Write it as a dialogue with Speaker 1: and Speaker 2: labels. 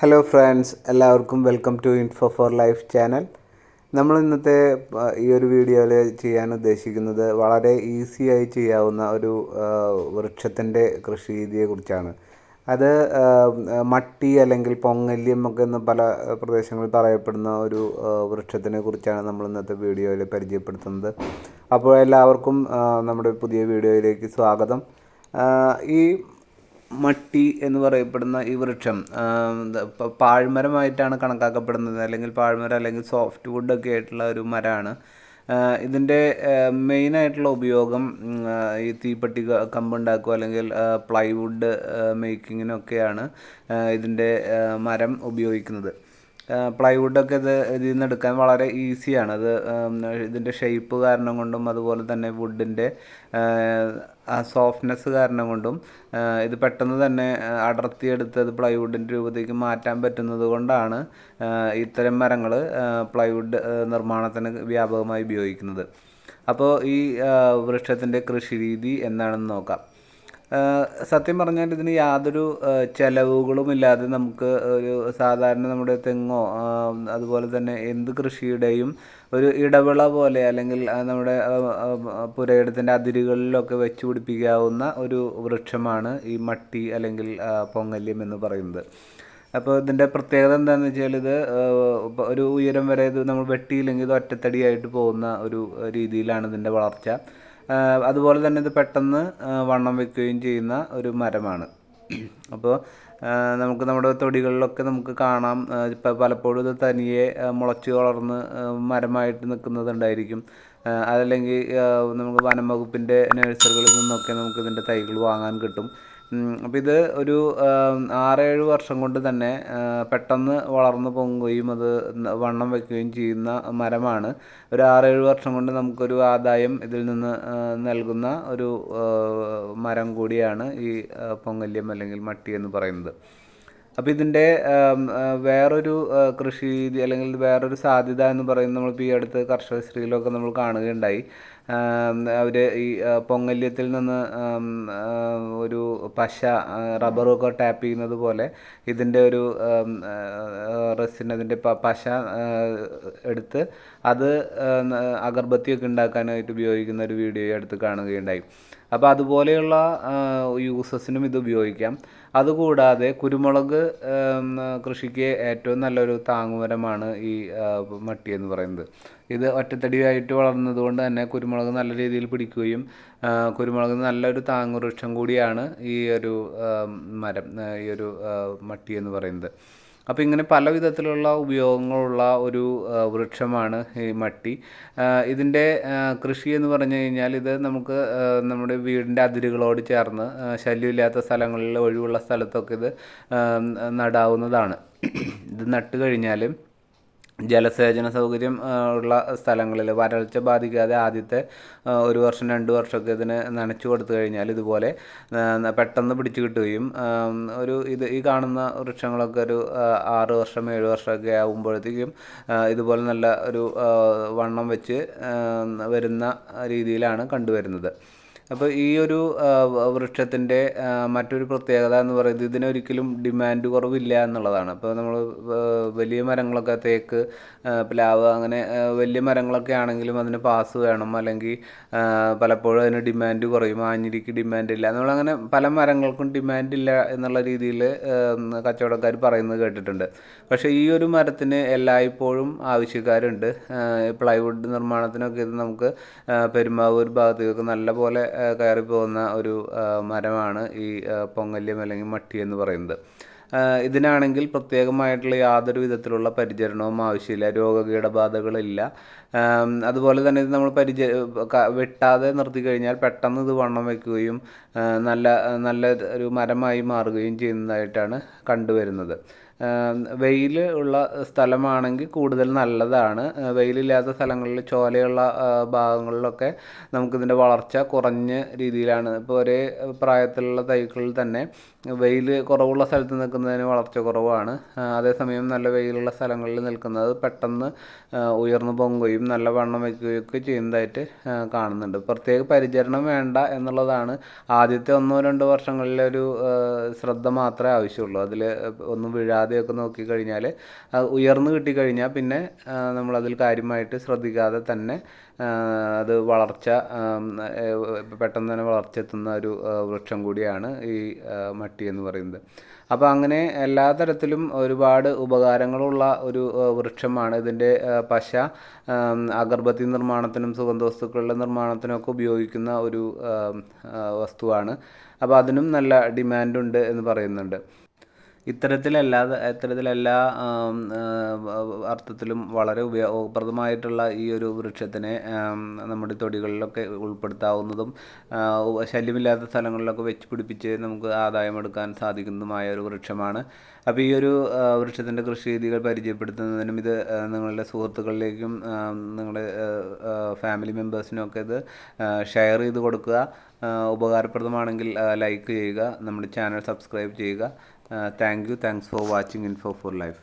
Speaker 1: Hello friends എല്ലാവർക്കും welcome to Info for Life channel നമ്മൾ ഇന്നത്തെ ഈ ഒരു വീഡിയോയിൽ ചെയ്യാൻ ഉദ്ദേശിക്കുന്നത് വളരെ ഈസി ആയി ചെയ്യാവുന്ന ഒരു വൃക്ഷത്തിന്റെ കൃഷി രീതിയെക്കുറിച്ചാണ്. അത് മട്ടി അല്ലെങ്കിൽ പൊങ്ങല്യം ഒക്കെ എന്ന് പല പ്രദേശങ്ങളിൽ പറയപ്പെടുന്ന ഒരു വൃക്ഷത്തിനെ കുറിച്ചാണ് നമ്മൾ ഇന്നത്തെ വീഡിയോയിൽ പരിചയപ്പെടുത്തുന്നത്. അപ്പോൾ എല്ലാവർക്കും നമ്മുടെ പുതിയ വീഡിയോയിലേക്ക് സ്വാഗതം. ഈ മട്ടി എന്ന് പറയപ്പെടുന്ന ഈ വൃക്ഷം പാഴ്മരമായിട്ടാണ് കണക്കാക്കപ്പെടുന്നത്. അല്ലെങ്കിൽ പാഴ്മരം അല്ലെങ്കിൽ സോഫ്റ്റ് വുഡൊക്കെ ആയിട്ടുള്ള ഒരു മരമാണ്. ഇതിന്റെ മെയിനായിട്ടുള്ള ഉപയോഗം ഈ തീപ്പെട്ടി കമ്പ് കമ്പുണ്ടാക്കുക അല്ലെങ്കിൽ പ്ലൈവുഡ് മേക്കിങ്ങിനൊക്കെയാണ് ഇതിന്റെ മരം ഉപയോഗിക്കുന്നത്. പ്ലൈവുഡൊക്കെ ഇത് ഇതിൽ നിന്ന് എടുക്കാൻ വളരെ ഈസിയാണ് അത് ഇതിന്റെ ഷേപ്പ് കാരണം കൊണ്ടും അതുപോലെ തന്നെ വുഡിന്റെ ആ സോഫ്റ്റ്നെസ് കാരണം കൊണ്ടും ഇത് പെട്ടെന്ന് തന്നെ അടർത്തിയെടുത്ത് അത് പ്ലൈവുഡിന്റെ രൂപത്തേക്ക് മാറ്റാൻ പറ്റുന്നത് കൊണ്ടാണ് ഇത്തരം മരങ്ങൾ പ്ലൈവുഡ് നിർമ്മാണത്തിന് വ്യാപകമായി ഉപയോഗിക്കുന്നത്. അപ്പോൾ ഈ വൃക്ഷത്തിന്റെ കൃഷി രീതി എന്താണെന്ന് നോക്കാം. സത്യം പറഞ്ഞാൽ ഇതിന് യാതൊരു ചെലവുകളും ഇല്ലാതെ നമുക്ക് ഒരു സാധാരണ നമ്മുടെ തെങ്ങോ അതുപോലെ തന്നെ എന്ത് കൃഷിയുടെയും ഒരു ഇടവിള പോലെ അല്ലെങ്കിൽ നമ്മുടെ പുരയിടത്തിന്റെ അതിരുകളിലൊക്കെ വെച്ച് പിടിപ്പിക്കാവുന്ന ഒരു വൃക്ഷമാണ് ഈ മട്ടി അല്ലെങ്കിൽ പൊങ്ങല്യം എന്ന് പറയുന്നത്. അപ്പോൾ ഇതിന്റെ പ്രത്യേകത എന്താണെന്ന് വെച്ചാൽ ഇത് ഒരു ഉയരം വരെ ഇത് നമ്മൾ വെട്ടിയില്ലെങ്കിൽ ഇത് ഒറ്റത്തടിയായിട്ട് പോകുന്ന ഒരു രീതിയിലാണ് ഇതിന്റെ വളർച്ച. അതുപോലെ തന്നെ ഇത് പെട്ടെന്ന് വണ്ണം വെക്കുകയും ചെയ്യുന്ന ഒരു മരമാണ്. അപ്പോൾ നമുക്ക് നമ്മുടെ തൊടികളിലൊക്കെ നമുക്ക് കാണാം. ഇപ്പം പലപ്പോഴും ഇത് തനിയെ മുളച്ച് വളർന്ന് മരമായിട്ട് നിൽക്കുന്നതുണ്ടായിരിക്കും. അതല്ലെങ്കിൽ നമുക്ക് വനം വകുപ്പിന്റെ നഴ്സറികളിൽ നിന്നൊക്കെ നമുക്ക് ഇതിന്റെ തൈകൾ വാങ്ങാൻ കിട്ടും. അപ്പോൾ ഇത് ഒരു ആറേഴ് വർഷം കൊണ്ട് തന്നെ പെട്ടെന്ന് വളർന്നു പൊങ്ങുകയും അത് വണ്ണം വെക്കുകയും ചെയ്യുന്ന മരമാണ്. ഒരു ആറേഴ് വർഷം കൊണ്ട് നമുക്കൊരു ആദായം ഇതിൽ നിന്ന് നൽകുന്ന ഒരു മരം കൂടിയാണ് ഈ പൊങ്ങല്യം അല്ലെങ്കിൽ മട്ടി എന്ന് പറയുന്നത്. അപ്പോൾ ഇതിന്റെ വേറൊരു കൃഷി രീതി അല്ലെങ്കിൽ വേറൊരു സാധ്യത എന്ന് പറയുന്നത് നമ്മളിപ്പോൾ ഈ അടുത്ത് കർഷക സ്ത്രീയിലൊക്കെ നമ്മൾ കാണുകയുണ്ടായി. അവർ ഈ പൊങ്ങല്യത്തിൽ നിന്ന് പശ റബ്ബറൊക്കെ ടാപ്പ് ചെയ്യുന്നത് പോലെ ഇതിന്റെ ഒരു റെസിൻ അതിന്റെ പശ എടുത്ത് അത് അഗർബത്തിയൊക്കെ ഉണ്ടാക്കാനായിട്ട് ഉപയോഗിക്കുന്ന ഒരു വീഡിയോ എടുത്ത് കാണുകയുണ്ടായി. അപ്പോൾ അതുപോലെയുള്ള യൂസസിനും ഇത് ഉപയോഗിക്കാം. അതുകൂടാതെ കുരുമുളക് കൃഷിക്ക് ഏറ്റവും നല്ലൊരു താങ്ങുമരമാണ് ഈ മട്ടി എന്ന് പറയുന്നത്. ഇത് ഒറ്റത്തടിയായിട്ട് വളർന്നത് കൊണ്ട് തന്നെ കുരുമുളക് നല്ല രീതിയിൽ പിടിക്കുകയും കുരുമുളക് നല്ലൊരു താങ്ങുവൃക്ഷം കൂടിയാണ് ഈ ഒരു മരം ഈ ഒരു മട്ടി എന്ന് പറയുന്നത്. അപ്പോൾ ഇങ്ങനെ പല വിധത്തിലുള്ള ഉപയോഗങ്ങളുള്ള ഒരു വൃക്ഷമാണ് ഈ മട്ടി. ഇതിന്റെ കൃഷി എന്ന് പറഞ്ഞു കഴിഞ്ഞാൽ ഇത് നമുക്ക് നമ്മുടെ വീടിന്റെ അതിരുകളോട് ചേർന്ന് ശല്യമില്ലാത്ത സ്ഥലങ്ങളിൽ ഒഴിവുള്ള സ്ഥലത്തൊക്കെ ഇത് നടാവുന്നതാണ്. ഇത് നട്ട് കഴിഞ്ഞാൽ ജലസേചന സൗകര്യം ഉള്ള സ്ഥലങ്ങളിൽ വരൾച്ച ബാധിക്കാതെ ആദ്യത്തെ ഒരു വർഷം രണ്ട് വർഷമൊക്കെ ഇതിന് നനച്ചു കൊടുത്തു കഴിഞ്ഞാൽ ഇതുപോലെ പെട്ടെന്ന് പിടിച്ചു കിട്ടുകയും ഒരു ഇത് ഈ കാണുന്ന വൃക്ഷങ്ങളൊക്കെ ഒരു ആറ് വർഷം ഏഴ് വർഷമൊക്കെ ആകുമ്പോഴത്തേക്കും ഇതുപോലെ നല്ല ഒരു വണ്ണം വെച്ച് വരുന്ന രീതിയിലാണ് കണ്ടുവരുന്നത്. അപ്പോൾ ഈ ഒരു വൃക്ഷത്തിന്റെ മറ്റൊരു പ്രത്യേകത എന്ന് പറയുന്നത് ഇതിനൊരിക്കലും ഡിമാൻഡ് കുറവില്ല എന്നുള്ളതാണ്. അപ്പോൾ നമ്മൾ വലിയ മരങ്ങളൊക്കെ തേക്ക് പ്ലാവ് അങ്ങനെ വലിയ മരങ്ങളൊക്കെ ആണെങ്കിലും അതിന് പാസ് വേണം. അല്ലെങ്കിൽ പലപ്പോഴും അതിന് ഡിമാൻഡ് കുറയും. ആഞ്ഞിരിക്ക് ഡിമാൻഡ് ഇല്ല. നമ്മളങ്ങനെ പല മരങ്ങൾക്കും ഡിമാൻഡ് ഇല്ല എന്നുള്ള രീതിയിൽ കച്ചവടക്കാർ പറയുന്നത് കേട്ടിട്ടുണ്ട്. പക്ഷേ ഈ ഒരു മരത്തിന് എല്ലായ്പ്പോഴും ആവശ്യക്കാരുണ്ട്. പ്ലൈവുഡ് നിർമ്മാണത്തിനൊക്കെ ഇത് നമുക്ക് പെരുമാവൂർ ഭാഗത്തേക്ക് നല്ല പോലെ കയറി പോകുന്ന ഒരു മരമാണ് ഈ പൊങ്ങല്യം അല്ലെങ്കിൽ മട്ടി എന്ന് പറയുന്നത്. ഇതിനാണെങ്കിൽ പ്രത്യേകമായിട്ടുള്ള യാതൊരു വിധത്തിലുള്ള പരിചരണവും ആവശ്യമില്ല. രോഗകീടബാധകളില്ല. അതുപോലെ തന്നെ ഇത് നമ്മൾ പരിച വെട്ടാതെ നിർത്തി കഴിഞ്ഞാൽ പെട്ടെന്ന് ഇത് വണ്ണം വയ്ക്കുകയും നല്ല നല്ല ഒരു മരമായി മാറുകയും ചെയ്യുന്നതായിട്ടാണ് കണ്ടുവരുന്നത്. വെയിൽ ഉള്ള സ്ഥലമാണെങ്കിൽ കൂടുതൽ നല്ലതാണ്. വെയിലില്ലാത്ത സ്ഥലങ്ങളിൽ ചോലയുള്ള ഭാഗങ്ങളിലൊക്കെ നമുക്കിതിന്റെ വളർച്ച കുറഞ്ഞ രീതിയിലാണ്. ഇപ്പോൾ ഒരേ പ്രായത്തിലുള്ള തൈകളിൽ തന്നെ വെയിൽ കുറവുള്ള സ്ഥലത്ത് നിൽക്കുന്നതിന് വളർച്ച കുറവാണ്. അതേസമയം നല്ല വെയിലുള്ള സ്ഥലങ്ങളിൽ നിൽക്കുന്നത് പെട്ടെന്ന് ഉയർന്നു പൊങ്ങുകയും നല്ല വണ്ണം വയ്ക്കുകയും ഒക്കെ ചെയ്യുന്നതായിട്ട് കാണുന്നുണ്ട്. പ്രത്യേക പരിചരണം വേണ്ട എന്നുള്ളതാണ് ആദ്യത്തെ ഒന്നോ രണ്ടോ വർഷങ്ങളിലെ ഒരു ശ്രദ്ധ മാത്രമേ ആവശ്യമുള്ളൂ. അതിൽ ഒന്നും വീഴാതെ അല്ലാതെയൊക്കെ നോക്കിക്കഴിഞ്ഞാൽ കഴിഞ്ഞാൽ ഉയർന്നു കിട്ടിക്കഴിഞ്ഞാൽ പിന്നെ നമ്മളതിൽ കാര്യമായിട്ട് ശ്രദ്ധിക്കാതെ തന്നെ അത് വളർച്ച പെട്ടെന്ന് തന്നെ വളർച്ച എത്തുന്ന ഒരു വൃക്ഷം കൂടിയാണ് ഈ മട്ടി എന്ന് പറയുന്നത്. അപ്പോൾ അങ്ങനെ എല്ലാ തരത്തിലും ഒരുപാട് ഉപകാരങ്ങളുള്ള ഒരു വൃക്ഷമാണ് ഇതിന്റെ പശ. അഗർഭത്തി നിർമ്മാണത്തിനും സുഗന്ധവസ്തുക്കളുടെ നിർമ്മാണത്തിനും ഒക്കെ ഉപയോഗിക്കുന്ന ഒരു വസ്തുവാണ്. അപ്പോൾ അതിനും നല്ല ഡിമാൻഡുണ്ട് എന്ന് പറയുന്നുണ്ട്. ഇത്തരത്തിലല്ലാ ഇത്തരത്തിലെല്ലാ അർത്ഥത്തിലും വളരെ ഉപയോഗപ്രദമായിട്ടുള്ള ഈ ഒരു വൃക്ഷത്തിനെ നമ്മുടെ തൊടികളിലൊക്കെ ഉൾപ്പെടുത്താവുന്നതും ശല്യമില്ലാത്ത സ്ഥലങ്ങളിലൊക്കെ വെച്ച് പിടിപ്പിച്ച് നമുക്ക് ആദായമെടുക്കാൻ സാധിക്കുന്നതുമായ ഒരു വൃക്ഷമാണ്. അപ്പോൾ ഈ ഒരു വൃക്ഷത്തിന്റെ കൃഷി രീതികൾ പരിചയപ്പെടുത്തുന്നതിനും ഇത് നിങ്ങളുടെ സുഹൃത്തുക്കളിലേക്കും നിങ്ങളുടെ ഫാമിലി മെമ്പേഴ്സിനും ഒക്കെ ഇത് ഷെയർ ചെയ്ത് കൊടുക്കുക. ഉപകാരപ്രദമാണെങ്കിൽ ലൈക്ക് ചെയ്യുക നമ്മുടെ ചാനൽ സബ്സ്ക്രൈബ് ചെയ്യുക. Thank you thanks for watching Info for Life